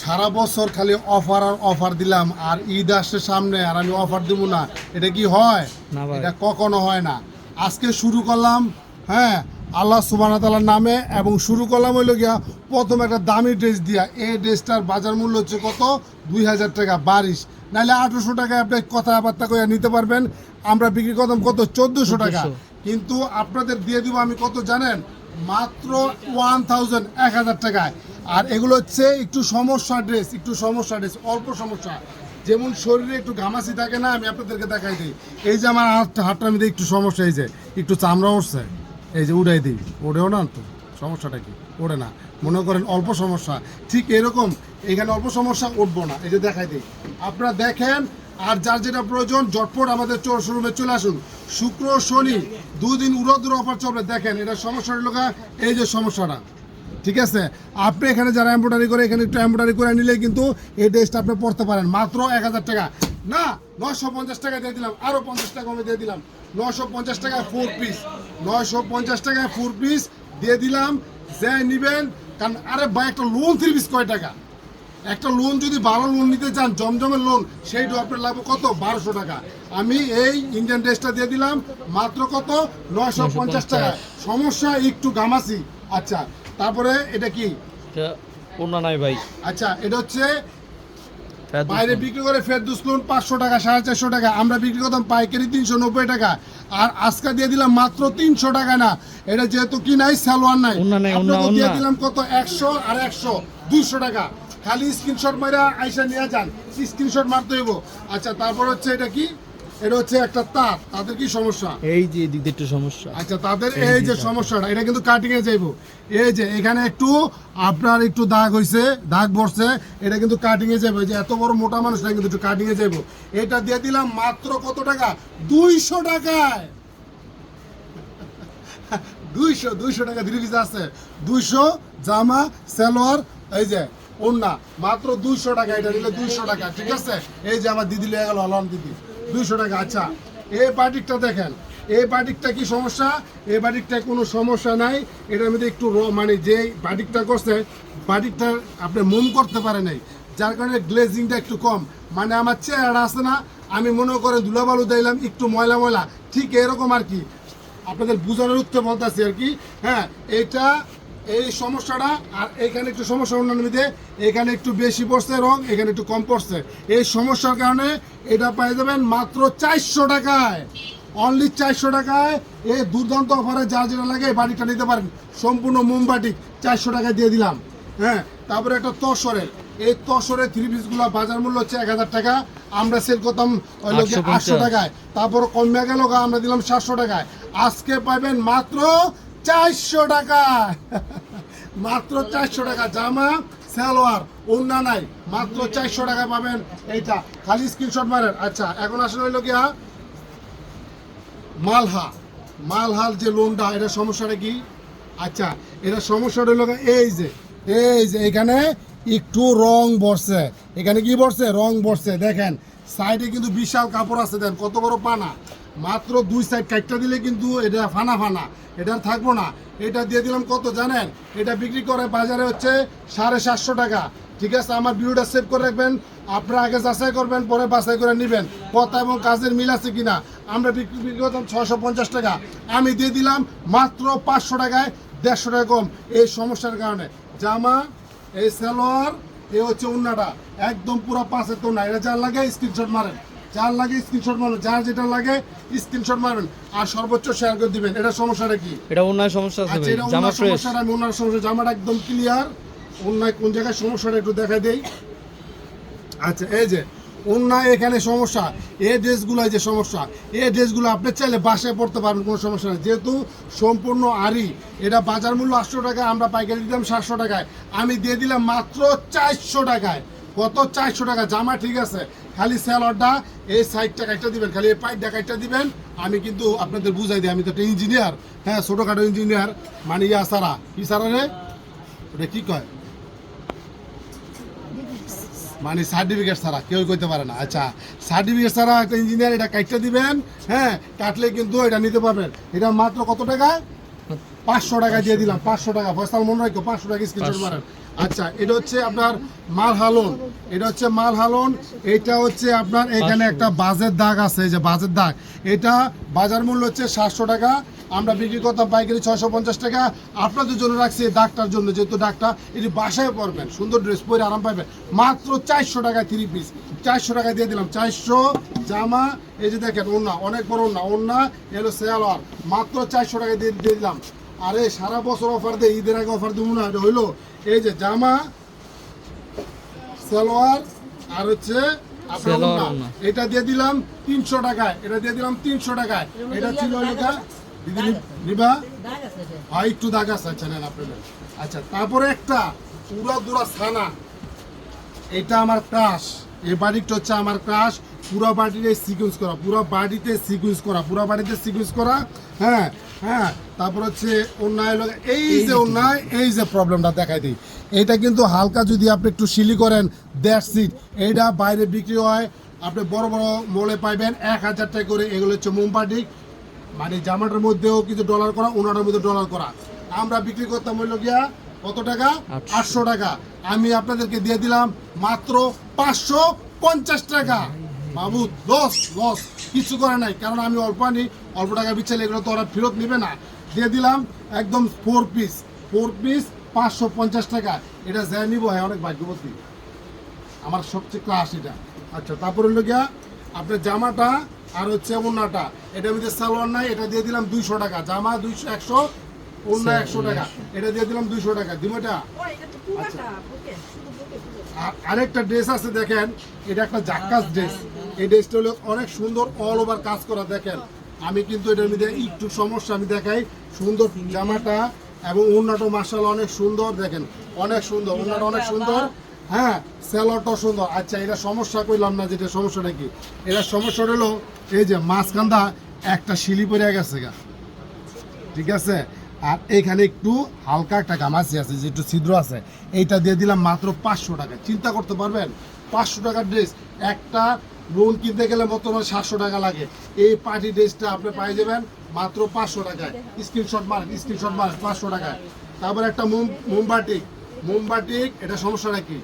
সারা বছর খালি অফার আর অফার দিলাম আর ঈদ আসছে সামনে আর আমি অফার দিব না। এটা কি হয়? এটা কখনো হয় না। আজকে শুরু করলাম হ্যাঁ আল্লাহ সুবাহ তালার নামে এবং শুরু করলাম হইল গিয়া প্রথম একটা দামি ড্রেস দিয়া। এই ড্রেসটার বাজার মূল্য হচ্ছে কত? দুই হাজার টাকা বারিশ। নাহলে আঠারোশো টাকায় আপনি কথাবার্তা করে নিতে পারবেন। আমরা বিক্রি করতাম কত? চোদ্দোশো টাকা। কিন্তু আপনাদের দিয়ে দিব আমি কত জানেন? মাত্র ওয়ান থাউজেন্ড এক হাজার টাকায়। আর এগুলো হচ্ছে একটু সমস্যা ড্রেস একটু সমস্যা ড্রেস অল্প সমস্যা। যেমন শরীরে একটু ঘামাসি থাকে না, আমি আপনাদেরকে দেখাই দিই। এই যে আমার হাত হাতটার মধ্যে একটু সমস্যা, এই যে, একটু চামড়া উঠছে। এই যে উড়াই দিই। ওড়েও না তো? সমস্যাটা কি? ওড়ে না। মনে করেন অল্প সমস্যা। ঠিক এরকম, এখানে অল্প সমস্যা উঠবো না। এই যে দেখাই দিই। আপনারা দেখেন আর যার যেটা প্রয়োজন জটপট আমাদের চোর শোরুমে চলে আসুন। শুক্র, শনি, দুদিন উড়োদুর অফার চলবে। দেখেন, এটা সমস্যাটা লোকা এই যে সমস্যাটা। ঠিক আছে? আপনি এখানে যারা এম্ব্রয়ডারি করে, এখানে একটু এম্ব্রয়ডারি করে নিলে কিন্তু এই ড্রেসটা আপনি পড়তে পারেন। মাত্র এক হাজার টাকা। না নশো পঞ্চাশ টাকা দিয়ে দিলাম। আরও পঞ্চাশ টাকা আমি দিয়ে দিলাম। নশো পঞ্চাশ টাকায় ফোর পিস নশো পঞ্চাশ টাকায় ফোর পিস দিয়ে দিলাম। যে নিবেন, কারণ আরে ভাই, একটা লোন থ্রি পিস কয় টাকা? একটা লোন যদি ভালো লোন নিতে চান জমজমের লোন সেইটা আপনার লাগবে কত? বারোশো টাকা। আমি এই ইন্ডিয়ান ড্রেসটা দিয়ে দিলাম মাত্র কত? নয়শো পঞ্চাশ টাকা। সমস্যা একটু গামাসি। আচ্ছা তারপরে এটা কি? নাই ভাই। আচ্ছা এটা হচ্ছে বাইরে বিক্রি করে ফেরদুস লোন পাঁচশো টাকা সাড়ে চারশো টাকা। আমরা বিক্রি করতাম পাইকারি তিনশো নব্বই টাকা। আর আজকে দিয়ে দিলাম মাত্র তিনশো টাকা না। এটা যেহেতু কি নাই। সালোয়ার নাই দিয়ে দিলাম কত? একশো আর একশো। দুইশো টাকা। খালি স্ক্রিনশট মারা আইসা নিয়ে যান। স্ক্রিনশট মারতে হইব। আচ্ছা তারপর হচ্ছে এটা কি? এটা হচ্ছে একটা তার। তাদের কি সমস্যা? এই যে এদিক দিয়ে একটু সমস্যা। আচ্ছা তাদের এই যে সমস্যাটা এটা কিন্তু কাটিং এ যাইবো। এই যে এখানে একটু আপনার একটু দাগ হইছে দাগ পড়ছে এটা কিন্তু কাটিং এ যাবে যে এত বড় মোটা মানুষটা কিন্তু একটু কাটিং এ যাইবো। এটা দিয়ে দিলাম মাত্র কত টাকা? দুইশো টাকায়। দুইশো দুইশো টাকা ধীরে আছে। দুইশো জামা সালোয়ার এই যে ওন্না মাত্র দুইশো টাকা, এটা নিলে দুইশো টাকা, ঠিক আছে? এই যে আমার দিদি লেগে গেল আলম দিদি। দুইশো টাকা আচ্ছা। এই বাটিকটা দেখেন, এই বাটিকটা কি সমস্যা? এই বাটিকটা কোনো সমস্যা নাই। এটার মধ্যে একটু র মানে যে বাটিকটা করছে, বাটিকটা আপনি মোম করতে পারে নাই। যার কারণে গ্লেজিংটা একটু কম। মানে আমার চেহারা আছে না, আমি মনে করেন ধুলাবালু দিলাম, একটু ময়লা ময়লা। ঠিক এরকম আর কি। আপনাদের বোঝানোর উত্তর বলতেছি আর কি। হ্যাঁ এইটা এই সমস্যাটা আর এখানে একটু সমস্যা অন্যান্য এখানে একটু বেশি পড়ছে রং এখানে একটু কম পড়ছে। এই সমস্যার কারণে এটা পেয়ে যাবেন মাত্র চারশো টাকায়। অনলি চারশো টাকায় এই দুর্দান্ত অফারে যা যেটা লাগে এই বাড়িটা নিতে পারেন। সম্পূর্ণ মোমবাটি চারশো টাকায় দিয়ে দিলাম। হ্যাঁ তারপরে একটা তসরের এই তসরের থ্রি পিসগুলো বাজার মূল্য হচ্ছে এক হাজার টাকা। আমরা সেল করতাম হইল গিয়ে 850 আটশো টাকায়। তারপর কমে গেল আমরা দিলাম সাতশো টাকায়। আজকে পাবেন মাত্র চারশো টাকা। মাত্র চারশো টাকা। জামা, সালোয়ার অন্য নাই। মাত্র চারশো টাকা পাবেন এইটা। খালি স্ক্রিনশট মারেন। আচ্ছা এখন আসলে হইল গিয়া মালহা। মালহাল যে লোনটা এটা সমস্যাটা কি? আচ্ছা এটা সমস্যাটা গিয়ে এই যে এই যে এখানে একটু রং বসছে। এখানে কি বসছে? রং বসছে। দেখেন, সাইডে কিন্তু বিশাল কাপড় আছে। দেন, কত বড় পানা। মাত্র দুই সাইড কাটটা দিলে কিন্তু এটা ফানা ফানা, এটা থাকব না। এটা দিয়ে দিলাম কত জানেন? এটা বিক্রি করে বাজারে হচ্ছে সাড়ে সাতশো টাকা। ঠিক আছে, আমার ভিডিওটা সেভ করে রাখবেন। আপনারা আগে যাচাই করবেন, পরে বাছাই করে নেবেন। কথা এবং কাজের মিল আছে কিনা? আমরা বিক্রি বিক্রি করতাম ছশো পঞ্চাশ টাকা। আমি দিয়ে দিলাম মাত্র পাঁচশো টাকায় দেড়শো টাকা কম। এই সমস্যার কারণে জামা, এই সালোয়ার এ হচ্ছে উন্নাটা একদম পুরো পাঁচে তো না এটা যার লাগে স্ক্রিনশট মারেন। যার লাগে স্ক্রিনশট মারেন যার যেটা লাগে স্ক্রিনশট মারবেন। আর সর্বোচ্চ শেয়ার করে দিবেন। এটা সমস্যাটা কি? এটা অন্য সমস্যা আছে আচ্ছা ভাই জামা ফ্রেশ আমি ওনার সমস্যা জামাটা একদম ক্লিয়ার অন্যায় কোন জায়গায় সমস্যাটা একটু দেখা দেই। আচ্ছা এই যে অন্যায় এখানে সমস্যা। এই ড্রেসগুলো যে সমস্যা। এই ড্রেসগুলো আপনি চাইলে বাসায় পড়তে পারবেন কোনো সমস্যা নেই। যেহেতু সম্পূর্ণ আরি এটা বাজার মূল্য আটশো টাকায় আমরা পাইকারি দিলাম সাতশো টাকায়। আমি দিয়ে দিলাম মাত্র চারশো টাকায়। কত? চারশো টাকা। জামা ঠিক আছে। খালি স্যালাডটা এই সাইডটা কাটটা দিবেন খালি এই পাইপটা কাটটা দিবেন। আমি কিন্তু আপনাদের বুঝাই দিই আমি তো একটা ইঞ্জিনিয়ার। হ্যাঁ ছোটোখাটো ইঞ্জিনিয়ার মানে ইয়া সারা। কি সারা রে? ওটা কি কয়? মানে সার্টিফিকেট ছাড়া কেউ কইতে পারে না। আচ্ছা সার্টিফিকেট ছাড়া একটা ইঞ্জিনিয়ার এটা কাটতে দিবেন হ্যাঁ কাটলে কিন্তু এটা নিতে পারবেন। এটা মাত্র কত টাকা? পাঁচশো টাকা দিয়ে দিলাম পাঁচশো টাকা। ফয়সাল মনে রাখো পাঁচশো টাকা স্ক্রিনশট মারেন। আচ্ছা এটা হচ্ছে আপনার মাল হালন। এটা হচ্ছে মাল হালন এটা হচ্ছে আপনার এখানে একটা বাজের দাগ আছে এই যে বাজের দাগ। এটা বাজার মূল্য হচ্ছে সাতশো টাকা আমরা বিক্রি করতাম পাইকারি ছয়শো পঞ্চাশ টাকা। আপনাদের জন্য রাখছি এই দাগটার জন্য যেহেতু দাগটা এটি বাসায় পরবেন সুন্দর ড্রেস পরে আরাম পাবেন। মাত্র চারশো টাকায় থ্রি পিস চারশো টাকায় দিয়ে দিলাম চারশো জামা এই যে দেখেন ওন্না অনেক বড় ওন্না ওন্না এলো সেয়ালোয়ার মাত্র চারশো টাকায় দিয়ে দিয়ে দিলাম। আরে সারা বছর অফার দেয় ঈদের আগে অফার দেবো না এটা হইল এই যে জামা সালোয়ার আর হচ্ছে। এটা দিয়ে দিলাম তিনশো টাকায়। এটা দিয়ে দিলাম তিনশো টাকায়। এটা ছিল লেখা দিদি নিবা। হ্যাঁ একটু দাগ আছে আচ্ছা নেন আপনাদের। আচ্ছা তারপরে একটা পুরা দুরা ছানা। এটা আমার ক্রাশ এই বাড়িটা হচ্ছে আমার ক্রাশ পুরো বাড়িতে সিকুয়েন্স করা পুরো বাড়িতে সিকুয়েন্স করা পুরো বাড়িতে সিকুয়েন্স করা হ্যাঁ। হ্যাঁ তারপর হচ্ছে অন্যায় এই যে অন্যায় এই যে প্রবলেমটা দেখাই দিই। এটা কিন্তু হালকা যদি আপনি একটু শিলি করেন দ্যাটস ইট এইটা বাইরে বিক্রি হয়। আপনি বড় বড় মলে পাইবেন এক হাজার টাকা করে। এগুলো হচ্ছে মোমবাটিক মানে জামাটার মধ্যেও কিছু ডলার করা ওনাটার মধ্যে ডলার করা। আমরা বিক্রি করতাম হইল গিয়া কত টাকা। আটশো টাকা। আমি আপনাদেরকে দিয়ে দিলাম মাত্র পাঁচশো পঞ্চাশ টাকা। বাবু লস লস কিছু করে নাই। কারণ আমি অল্প আনি অল্প টাকা বিচ্ছালে এগুলো তো ওরা ফেরত নেবে না। দিয়ে দিলাম একদম ফোর পিস ফোর পিস পাঁচশো পঞ্চাশ টাকা। এটা যা নিব হ্যাঁ অনেক ভাগ্যবতী। আমার সবচেয়ে ক্লাস এটা। আচ্ছা তারপর হলো গিয়া আপনার জামাটা আর হচ্ছে ওড়নাটা। এটার মধ্যে সালোয়ার নাই এটা দিয়ে দিলাম দুইশো টাকা। জামা দুইশো একশো ওড়না একশো টাকা। এটা দিয়ে দিলাম দুইশো টাকা। দিব এটা? আর আরেকটা ড্রেস আছে দেখেন এটা একটা জাক্কাস ড্রেস এই ড্রেসটা হলো অনেক সুন্দর অল ওভার কাজ করা, দেখেন। আমি কিন্তু এটার মধ্যে একটু সমস্যা আমি দেখাই। সুন্দর জামাটা এবং ওড়নাটা মার্শাল অনেক সুন্দর, দেখেন। অনেক সুন্দর, ওড়নাটা অনেক সুন্দর। হ্যাঁ স্যালোয়ারটাও সুন্দর। আচ্ছা এটা সমস্যা কইলাম না যেটা সমস্যাটা কি এটা সমস্যা হলো এই যে মাঝখানটা একটা শিলি পড়ে গেছে গা। ঠিক আছে? আর এখানে একটু হালকা একটা গামাসি আছে, যে একটু ছিদ্র আছে। এইটা দিয়ে দিলাম মাত্র পাঁচশো টাকা। চিন্তা করতে পারবেন? পাঁচশো টাকার ড্রেস একটা লোন কিনতে গেলে মতো সাতশো টাকা লাগে। এই পার্টি ড্রেসটা আপনি পাই যাবেন মাত্র পাঁচশো টাকায়। স্ক্রিনশট মারেন স্ক্রিনশট মার্ক পাঁচশো টাকায়। তারপর একটা মোম মোমবাটিক মোমবাটিক এটা সমস্যাটা কি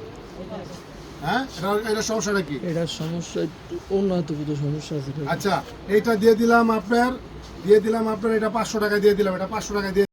হ্যাঁ? এটা সমস্যাটা কি সমস্যা একটু অন্য কিছু সমস্যা আছে। আচ্ছা এইটা দিয়ে দিলাম আপনার দিয়ে দিলাম আপনার এটা পাঁচশো টাকা দিয়ে দিলাম এটা পাঁচশো টাকা দিয়ে